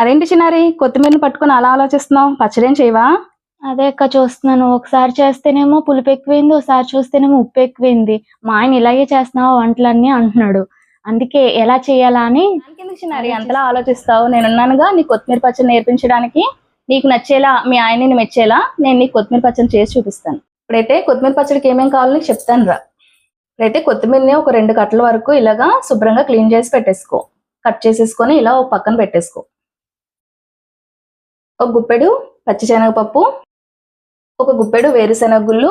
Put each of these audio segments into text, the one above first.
అదేంటి చిన్నారి? కొత్తిమీరని పట్టుకొని అలా ఆలోచిస్తున్నావు? పచ్చడేం చేయవా? అదే అక్క చూస్తున్నాను. ఒకసారి చేస్తేనేమో పులుపు ఎక్కువైంది ఒకసారి చూస్తేనేమో ఉప్పు ఎక్కువైంది. మా ఆయన ఇలాగే చేస్తున్నావు వంటలన్నీ అంటున్నాడు. అందుకే ఎలా చేయాలా అని చిన్నారి? అంతలా ఆలోచిస్తావు. నేనున్నానుగా నీ కొత్తిమీర పచ్చడి నేర్పించడానికి. నీకు నచ్చేలా మీ ఆయన్ని మెచ్చేలా నేను నీకు కొత్తిమీర పచ్చడి చేసి చూపిస్తాను. ఇప్పుడైతే కొత్తిమీర పచ్చడికి ఏమేం కావాలో నీకు చెప్తాను రా. ఇప్పుడైతే కొత్తిమీరని ఒక రెండు కట్టల వరకు ఇలాగా శుభ్రంగా క్లీన్ చేసి పెట్టేసుకో. కట్ చేసేసుకొని ఇలా ఒక పక్కన పెట్టేసుకో. ఒక గుప్పెడు పచ్చిశనగపప్పు ఒక గుప్పెడు వేరుశనగ గుళ్ళు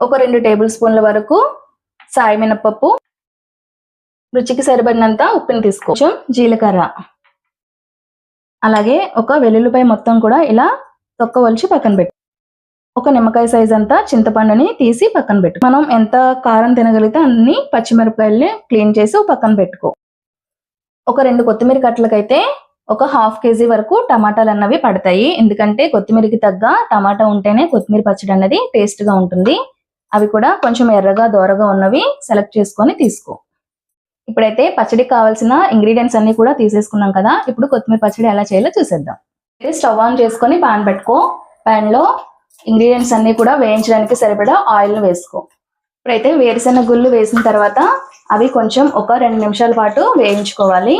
ఒక రెండు టేబుల్ స్పూన్ల వరకు సాయి మినపప్పు రుచికి సరిపడినంత ఉప్పుని తీసుకోవచ్చు జీలకర్ర. అలాగే ఒక వెల్లుల్లిపాయ మొత్తం కూడా ఇలా తొక్క వలిచి పక్కన పెట్టు. ఒక నిమ్మకాయ సైజ్ అంతా చింతపండుని తీసి పక్కన పెట్టు. మనం ఎంత కారం తినగలిగితే అన్ని పచ్చిమిరపకాయల్ని క్లీన్ చేసి పక్కన పెట్టుకో. ఒక రెండు కొత్తిమీర కట్టలకైతే ఒక హాఫ్ కేజీ వరకు టమాటాలు అన్నవి పడతాయి. ఎందుకంటే కొత్తిమీరకి తగ్గ టమాటా ఉంటేనే కొత్తిమీర పచ్చడి అన్నది టేస్ట్గా ఉంటుంది. అవి కూడా కొంచెం ఎర్రగా దోరగా ఉన్నవి సెలెక్ట్ చేసుకొని తీసుకో. ఇప్పుడైతే పచ్చడికి కావాల్సిన ఇంగ్రీడియంట్స్ అన్ని కూడా తీసేసుకున్నాం కదా ఇప్పుడు కొత్తిమీర పచ్చడి ఎలా చేయాలో చూసేద్దాం. అయితే స్టవ్ ఆన్ చేసుకొని పాన్ పెట్టుకో. పాన్లో ఇంగ్రీడియంట్స్ అన్ని కూడా వేయించడానికి సరిపడా ఆయిల్ వేసుకో. ఇప్పుడైతే వేరుశెనగ గుళ్ళు వేసిన తర్వాత అవి కొంచెం ఒక రెండు నిమిషాల పాటు వేయించుకోవాలి.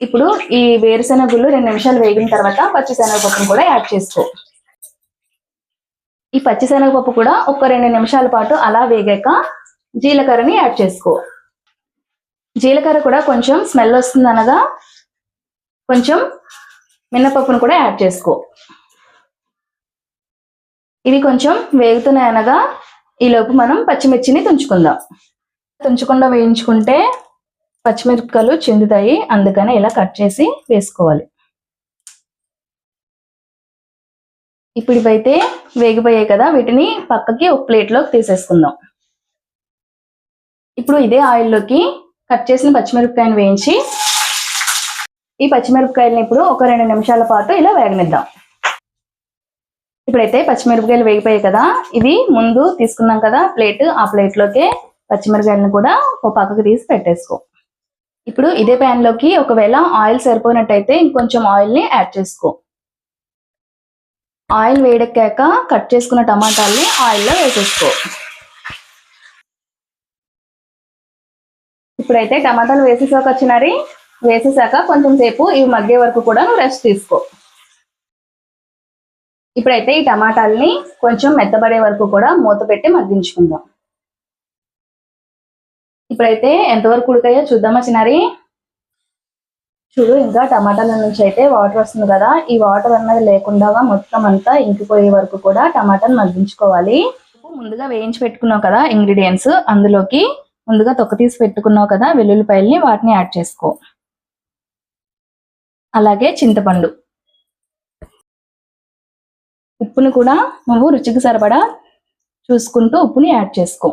ఇప్పుడు ఈ వేరుశెనగ గుళ్ళు రెండు నిమిషాలు వేగిన తర్వాత పచ్చిశనగపప్పును కూడా యాడ్ చేసుకో. ఈ పచ్చిశనగపప్పు కూడా ఒక రెండు నిమిషాల పాటు అలా వేగాక జీలకర్రని యాడ్ చేసుకో. జీలకర్ర కూడా కొంచెం స్మెల్ వస్తుంది అనగా కొంచెం మినపప్పును కూడా యాడ్ చేసుకో. ఇవి కొంచెం వేగుతున్నాయి అనగా ఈలోపు మనం పచ్చిమిర్చిని తుంచుకుందాం. తుంచకుండా వేయించుకుంటే పచ్చిమిరపకాయలు చెందుతాయి. అందుకని ఇలా కట్ చేసి వేసుకోవాలి. ఇప్పుడు ఇవైతే వేగిపోయాయి కదా వీటిని పక్కకి ఒక ప్లేట్లోకి తీసేసుకుందాం. ఇప్పుడు ఇదే ఆయిల్లోకి కట్ చేసిన పచ్చిమిరపకాయని వేయించి ఈ పచ్చిమిరపకాయలని ఇప్పుడు ఒక రెండు నిమిషాల పాటు ఇలా వేగనిద్దాం. ఇప్పుడైతే పచ్చిమిరపకాయలు వేగిపోయాయి కదా ఇవి ముందు తీసుకున్నాం కదా ప్లేట్ ఆ ప్లేట్లోకే పచ్చిమిరపకాయలను కూడా ఒక పక్కకు తీసి పెట్టేసుకో. ఇప్పుడు ఇదే pan లోకి ఒకవేళ ఆయిల్ సరిపోయినట్టయితే ఇంకొంచెం ఆయిల్ని యాడ్ చేసుకో. ఆయిల్ వేడెక్కాక కట్ చేసుకున్న టమాటాల్ని ఆయిల్లో వేసేసుకో. ఇప్పుడైతే టమాటాలు వేసేసాక వచ్చినారి వేసేసాక కొంచెం సేపు ఇవి మగ్గే వరకు కూడా నువ్వు రెస్ట్ తీసుకో. ఇప్పుడైతే ఈ టమాటాలని కొంచెం మెత్తబడే వరకు కూడా మూత పెట్టి మగ్గించుకుందాం. ఇప్పుడైతే ఎంతవరకు ఉడికాయో చూద్దామా చిన్నారి? చూడు ఇంకా టమాటాల నుంచి అయితే వాటర్ వస్తుంది కదా. ఈ వాటర్ అన్నది లేకుండా మొత్తం అంతా ఇంకిపోయే వరకు కూడా టమాటాలు మగ్గించుకోవాలి. ముందుగా వేయించి పెట్టుకున్నావు కదా ఇంగ్రీడియంట్స్ అందులోకి. ముందుగా తొక్క తీసి పెట్టుకున్నావు కదా వెల్లుల్లిపాయల్ని వాటిని యాడ్ చేసుకో. అలాగే చింతపండు. ఉప్పుని కూడా నువ్వు రుచికి సరిపడా చూసుకుంటూ ఉప్పుని యాడ్ చేసుకో.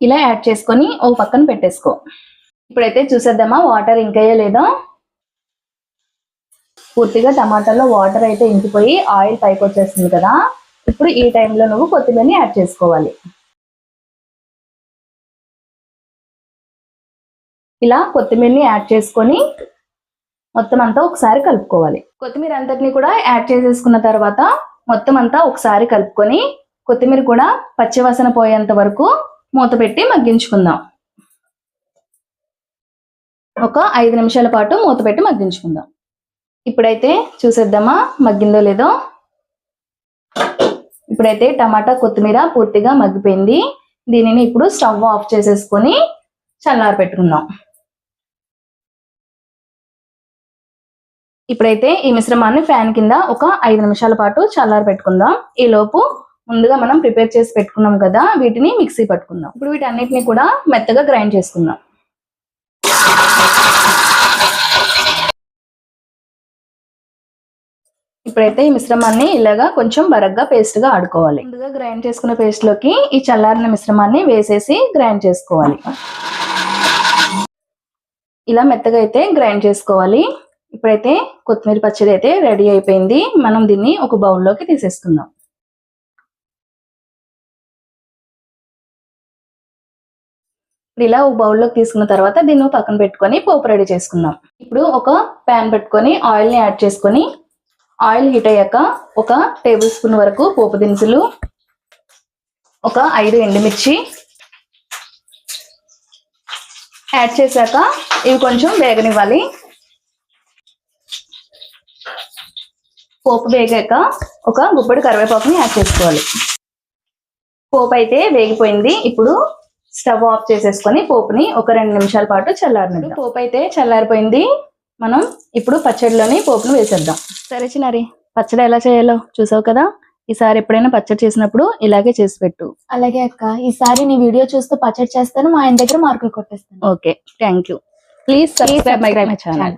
ఇలా యాడ్ చేసుకొని ఓ పక్కన పెట్టేసుకో. ఇప్పుడైతే చూసేద్దామా? వాటర్ ఇంకయ్యో లేదో? పూర్తిగా టమాటాలో వాటర్ అయితే ఇంకిపోయి ఆయిల్ పైకి వచ్చేస్తుంది కదా. ఇప్పుడు ఈ టైంలో నువ్వు కొత్తిమీరని యాడ్ చేసుకోవాలి. ఇలా కొత్తిమీరని యాడ్ చేసుకొని మొత్తం అంతా ఒకసారి కలుపుకోవాలి. కొత్తిమీర అంతటిని కూడా యాడ్ చేసేసుకున్న తర్వాత మొత్తం అంతా ఒకసారి కలుపుకొని కొత్తిమీర కూడా పచ్చివాసన పోయేంత వరకు మూత పెట్టి మగ్గించుకుందాం. ఒక ఐదు నిమిషాల పాటు మూత పెట్టి మగ్గించుకుందాం. ఇప్పుడైతే చూసేద్దామా మగ్గిందో లేదో? ఇప్పుడైతే టమాటా కొత్తిమీర పూర్తిగా మగ్గిపోయింది. దీనిని ఇప్పుడు స్టవ్ ఆఫ్ చేసేసుకొని చల్లారి పెట్టుకుందాం. ఇప్పుడైతే ఈ మిశ్రమాన్ని ఫ్యాన్ కింద ఒక ఐదు నిమిషాల పాటు చల్లారి పెట్టుకుందాం. ఈ లోపు ముందుగా మనం ప్రిపేర్ చేసి పెట్టుకున్నాం కదా వీటిని మిక్సీ పట్టుకుందాం. ఇప్పుడు వీటన్నిటిని కూడా మెత్తగా గ్రైండ్ చేసుకుందాం. ఇప్పుడైతే ఈ మిశ్రమాన్ని ఇలాగా కొంచెం బరగ్గా పేస్ట్గా ఆడుకోవాలి. ముందుగా గ్రైండ్ చేసుకున్న పేస్ట్లోకి ఈ చల్లారిన మిశ్రమాన్ని వేసేసి గ్రైండ్ చేసుకోవాలి. ఇలా మెత్తగా అయితే గ్రైండ్ చేసుకోవాలి. ఇప్పుడైతే కొత్తిమీర పచ్చడి అయితే రెడీ అయిపోయింది. మనం దీన్ని ఒక బౌల్లోకి తీసేసుకుందాం. ఇప్పుడు ఇలా ఒక బౌల్లోకి తీసుకున్న తర్వాత దీన్ని పక్కన పెట్టుకొని పోపు రెడీ చేసుకుందాం. ఇప్పుడు ఒక ప్యాన్ పెట్టుకొని ఆయిల్ని యాడ్ చేసుకొని ఆయిల్ హీట్ అయ్యాక ఒక టేబుల్ స్పూన్ వరకు పోపు దినుసులు ఒక ఐదు ఎండుమిర్చి యాడ్ చేశాక ఇవి కొంచెం వేగనివ్వాలి. పోపు వేగాక ఒక గుప్పడి కరివేపాకుని యాడ్ చేసుకోవాలి. పోపు అయితే వేగిపోయింది. ఇప్పుడు స్టవ్ ఆఫ్ చేసేసుకొని పోపుని ఒక రెండు నిమిషాల పాటు చల్లారనిద్దాం. పోపు అయితే చల్లారిపోయింది. మనం ఇప్పుడు పచ్చడిలోని పోపును వేసేద్దాం. సరే చిన్నారి. పచ్చడి ఎలా చేయాలో చూసావు కదా? ఈసారి ఎప్పుడైనా పచ్చడి చేసినప్పుడు ఇలాగే చేసి పెట్టు. అలాగే అక్క. ఈసారి నీ వీడియో చూస్తూ పచ్చడి చేస్తాను మా ఆయన దగ్గర మార్కులు కొట్టేస్తాను. Okay. Thank you. Please subscribe my channel